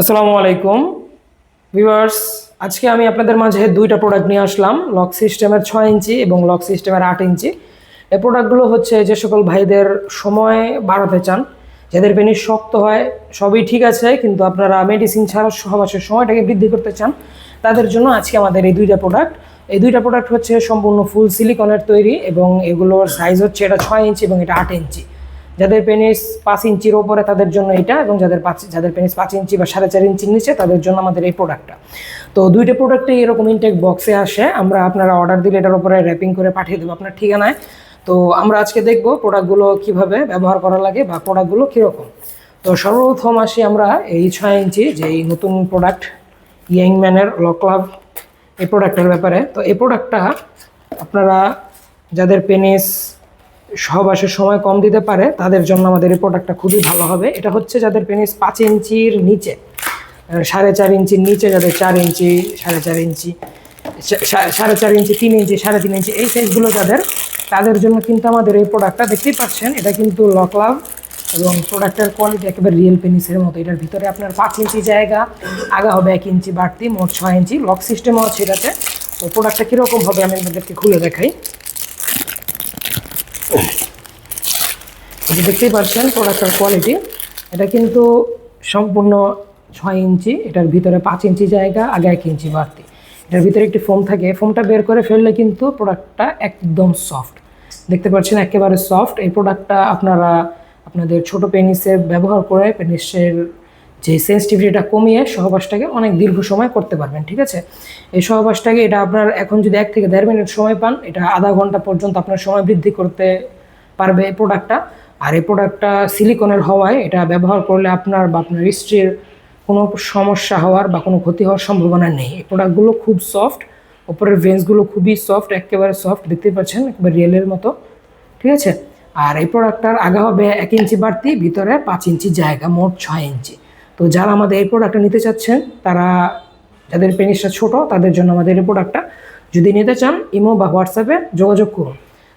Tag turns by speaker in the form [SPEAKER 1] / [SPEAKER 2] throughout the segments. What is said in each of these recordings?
[SPEAKER 1] আসসালামু আলাইকুম। ভিউয়ার্স, আজকে আমি আপনাদের মাঝে দুইটা প্রোডাক্ট নিয়ে আসলাম লক সিস্টেমের ছয় ইঞ্চি এবং লক সিস্টেমের আট ইঞ্চি। এই প্রোডাক্টগুলো হচ্ছে যে সকল ভাইদের সময় বাড়াতে চান, যাদের পেনিস শক্ত হয়, সবই ঠিক আছে, কিন্তু আপনারা মেডিসিন ছাড়া সহবাসের সময়টাকে বৃদ্ধি করতে চান, তাদের জন্য আজকে আমাদের এই দুইটা প্রোডাক্ট এই দুইটা প্রোডাক্ট হচ্ছে সম্পূর্ণ ফুল সিলিকনের তৈরি এবং এগুলোর সাইজ হচ্ছে এটা ছয় ইঞ্চি এবং এটা আট ইঞ্চি। যাদের পেনিস পাঁচ ইঞ্চির ওপরে তাদের জন্য এটা এবং যাদের পাঁচ, যাদের পেনিস পাঁচ ইঞ্চি বা সাড়ে চার ইঞ্চির নিচে তাদের জন্য আমাদের এই প্রোডাক্টটা তো দুইটা প্রোডাক্টই এরকম ইনটেক বক্সে আসে। আমরা আপনারা অর্ডার দিলে এটার উপরে র্যাপিং করে পাঠিয়ে দেবো আপনার ঠিকানায়। তো আমরা আজকে দেখব প্রোডাক্টগুলো কীভাবে ব্যবহার করা লাগে বা প্রোডাক্টগুলো কীরকম। তো সর্বপ্রথম আসি আমরা এই ছয় ইঞ্চি যে এই নতুন প্রোডাক্ট ইয়াংম্যানের লকলাভ এই প্রোডাক্টের ব্যাপারে। তো এই প্রোডাক্টটা আপনারা যাদের পেনিস সহবাসের সময় কম দিতে পারে, তাদের জন্য আমাদের এই প্রোডাক্টটা খুবই ভালো হবে। এটা হচ্ছে যাদের পেনিস পাঁচ ইঞ্চির নিচে সাড়ে চার ইঞ্চির নিচে যাদের চার ইঞ্চি, সাড়ে চার ইঞ্চি সাড়ে চার ইঞ্চি, তিন ইঞ্চি, সাড়ে তিন ইঞ্চি, এই সাইজগুলো যাদের, তাদের জন্য কিন্তু আমাদের এই প্রোডাক্টটা দেখতেই পাচ্ছেন, এটা কিন্তু লকলাভ এবং প্রোডাক্টের কোয়ালিটি একেবারে রিয়েল পেনিসের মতো। এটার ভিতরে আপনার পাঁচ ইঞ্চি জায়গা, আগা হবে এক ইঞ্চি বাড়তি, মোট ছয় ইঞ্চি লক সিস্টেমও আছে এটাতে। তো প্রোডাক্টটা কীরকম হবে আমি আপনাদেরকে খুলে দেখাই। দেখতেই পাচ্ছেন প্রোডাক্টের কোয়ালিটি এটা কিন্তু সম্পূর্ণ ছয় ইঞ্চি, এটার ভিতরে পাঁচ ইঞ্চি জায়গা, আগে এক ইঞ্চি বাড়তি। এটার ভিতরে একটি ফোম থাকে ফোমটা বের করে ফেললে কিন্তু প্রোডাক্টটা একদম সফট দেখতে পাচ্ছেন একেবারে সফট এই প্রোডাক্টটা আপনারা আপনাদের ছোট পেনিসে ব্যবহার করে পেনিসের যে সেন্সিটিভিটিটা কমিয়ে সহবাসটাকে অনেক দীর্ঘ সময় করতে পারবেন, ঠিক আছে? এই সহবাসটাকে এটা আপনার এখন যদি এক থেকে দেড় মিনিট সময় পান, এটা আধা ঘণ্টা পর্যন্ত আপনার সময় বৃদ্ধি করতে পারবে এই প্রোডাক্টটা আর এই প্রোডাক্টটা সিলিকনের হওয়ায় এটা ব্যবহার করলে আপনার বা আপনার স্ত্রীর কোনো সমস্যা হওয়ার বা কোনো ক্ষতি হওয়ার সম্ভাবনা নেই। এই প্রোডাক্টগুলো খুব সফট ওপরের ভেন্সগুলো খুবই সফট একেবারে সফট দেখতে পাচ্ছেন? একেবারে রিয়েলের মতো, ঠিক আছে? আর এই প্রোডাক্টটার আগা হবে এক ইঞ্চি বাড়তি, ভিতরে পাঁচ ইঞ্চি জায়গা, মোট ছয় ইঞ্চি। তো যারা আমাদের এই প্রোডাক্টটা নিতে চাচ্ছেন, তারা যাদের পেনিসটা ছোট, তাদের জন্য আমাদের এই প্রোডাক্টটা যদি নিতে চান, ইমো বা হোয়াটসঅ্যাপে যোগাযোগ করুন।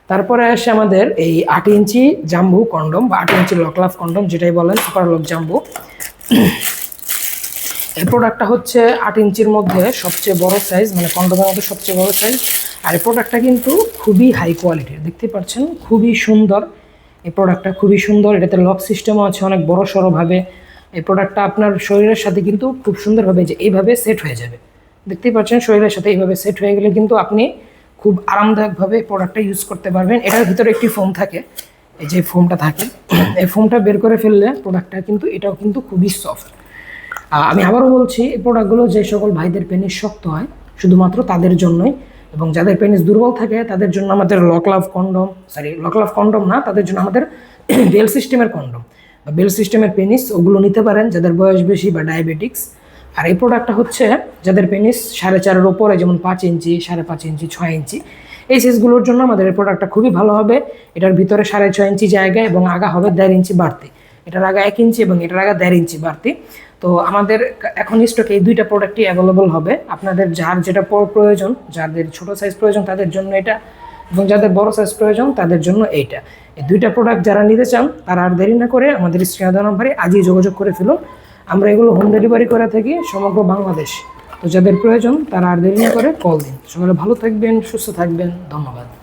[SPEAKER 1] তারপরে আসে আমাদের এই আট ইঞ্চি জাম্বু কন্ডম বা আট ইঞ্চি লকলাফ কন্ডম, যেটাই বলেন সুপার লক জাম্বু। এই প্রোডাক্টটা হচ্ছে আট ইঞ্চির মধ্যে সবচেয়ে বড় সাইজ মানে কন্ডোমের মধ্যে সবচেয়ে বড় সাইজ আর এই প্রোডাক্টটা কিন্তু খুবই হাই কোয়ালিটির দেখতে পাচ্ছেন? খুবই সুন্দর। এই প্রোডাক্টটা খুবই সুন্দর, এটাতে লক সিস্টেমও আছে অনেক বড় সড়োভাবে। এই প্রোডাক্টটা আপনার শরীরের সাথে কিন্তু খুব সুন্দরভাবে যে এইভাবে সেট হয়ে যাবে। দেখতেই পাচ্ছেন, শরীরের সাথে এইভাবে সেট হয়ে গেলে কিন্তু আপনি খুব আরামদায়কভাবে প্রোডাক্টটা ইউজ করতে পারবেন। এটার ভিতরে একটি ফোম থাকে, এই যে ফোমটা থাকে, এই ফোমটা বের করে ফেললে প্রোডাক্টটা কিন্তু এটাও কিন্তু খুবই সফট আমি আবারও বলছি, এই প্রোডাক্টগুলো যে সকল ভাইদের পেনিস শক্ত হয়, শুধুমাত্র তাদের জন্যই এবং যাদের পেনিস দুর্বল থাকে, তাদের জন্য আমাদের lock love condom sorry lock love condom না, তাদের জন্য আমাদের বেল সিস্টেমের কন্ডম বেল সিস্টেমের পেনিস ওগুলো নিতে পারেন যাদের বয়স বেশি বা ডায়াবেটিক্স আর এই প্রোডাক্টটা হচ্ছে যাদের পেনিস সাড়ে চারের ওপরে, যেমন পাঁচ ইঞ্চি, সাড়ে পাঁচ ইঞ্চি, ছয় ইঞ্চি। এই সাইজগুলোর জন্য আমাদের এই প্রোডাক্টটা খুবই ভালো হবে। এটার ভিতরে সাড়ে ছয় ইঞ্চি জায়গা এবং আগা হবে দেড় ইঞ্চি বাড়তি। এটার আগা এক ইঞ্চি এবং এটার আগা দেড় ইঞ্চি বাড়তি। তো আমাদের এখন স্টকে এই দুইটা প্রোডাক্টই অ্যাভেলেবল হবে। আপনাদের যার যেটা প্রয়োজন যাদের ছোট সাইজ প্রয়োজন, তাদের জন্য এটা এবং যাদের বড় সাইজ প্রয়োজন, তাদের জন্য এইটা। এই দুইটা প্রোডাক্ট যারা নিতে চান, তারা আর দেরি না করে আমাদের স্ক্রিনে নাম্বারে আজই যোগাযোগ করে ফেলুন। আমরা এগুলো হোম ডেলিভারি করে থাকি সমগ্র বাংলাদেশ। তো যাদের প্রয়োজন, তারা আর দেরি না করে কল দিন। সকালে ভালো থাকবেন, সুস্থ থাকবেন। ধন্যবাদ।